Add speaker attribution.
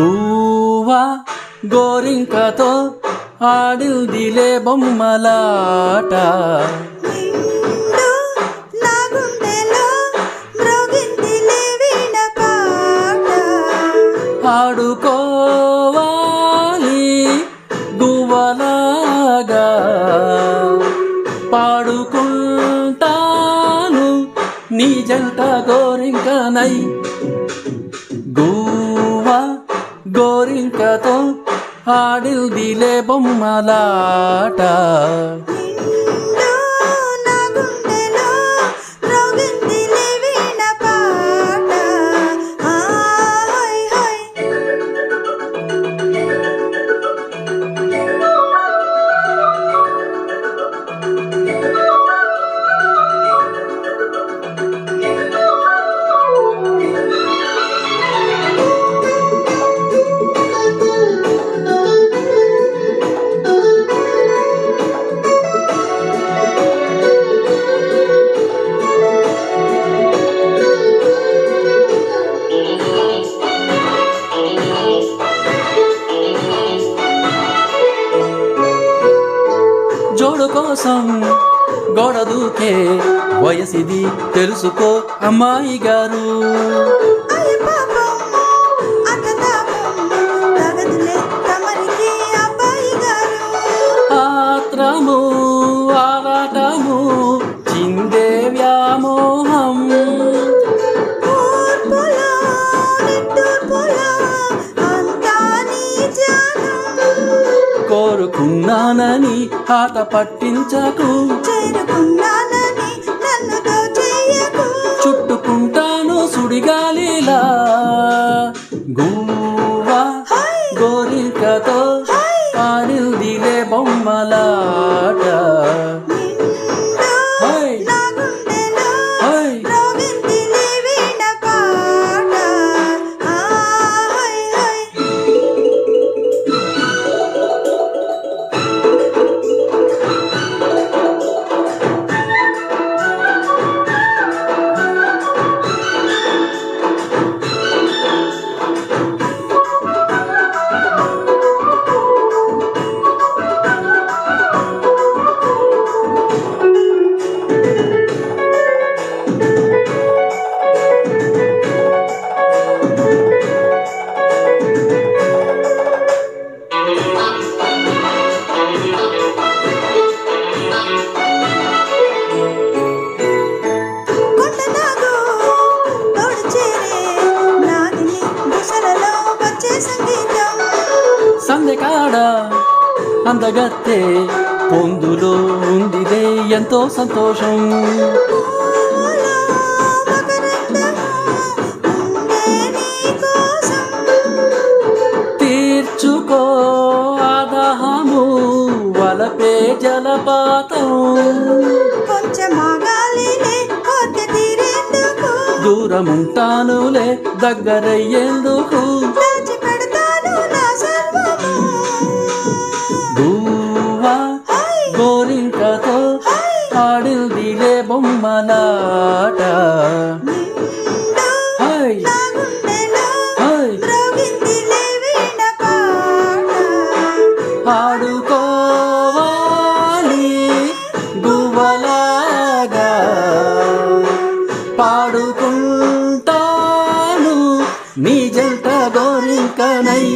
Speaker 1: గువ్వా గోరింకతో ఆడిల్దిలే బొమ్మలాట. ఆడుకోవాలి గువ్వలాగా. పాడుకుంటాను నీ జంట గోరింకనై గోరింకతో ఆడిల్దిలే బొమ్మలాట. కోసం గొడదూకే వయసిది తెలుసుకో అమ్మాయి గారు కోరుకున్నానని ఆట పట్టించకు.
Speaker 2: చేరుకున్నానని
Speaker 1: చుట్టుకుంటాను సుడిగాలిలా. గువ్వా గోరికతో
Speaker 2: హై
Speaker 1: ఆడిల్దిలే బొమ్మలాట. సందెకాడ అందగత్తే పొందులో ఉందిదే ఎంతో సంతోషం. జలపాతం
Speaker 2: కొంచెం ఆగాలిలే కోర్కె తీరేందుకు.
Speaker 1: దూరముంటానులే దగ్గరయ్యేందుకు.
Speaker 2: నా సర్వము.
Speaker 1: గోరింకతో
Speaker 2: హై.
Speaker 1: ఆడిల్దిలే బొమ్మలాట హై. హై.
Speaker 2: మ్రోగిందిలే
Speaker 1: నీ జంట గోరింకనై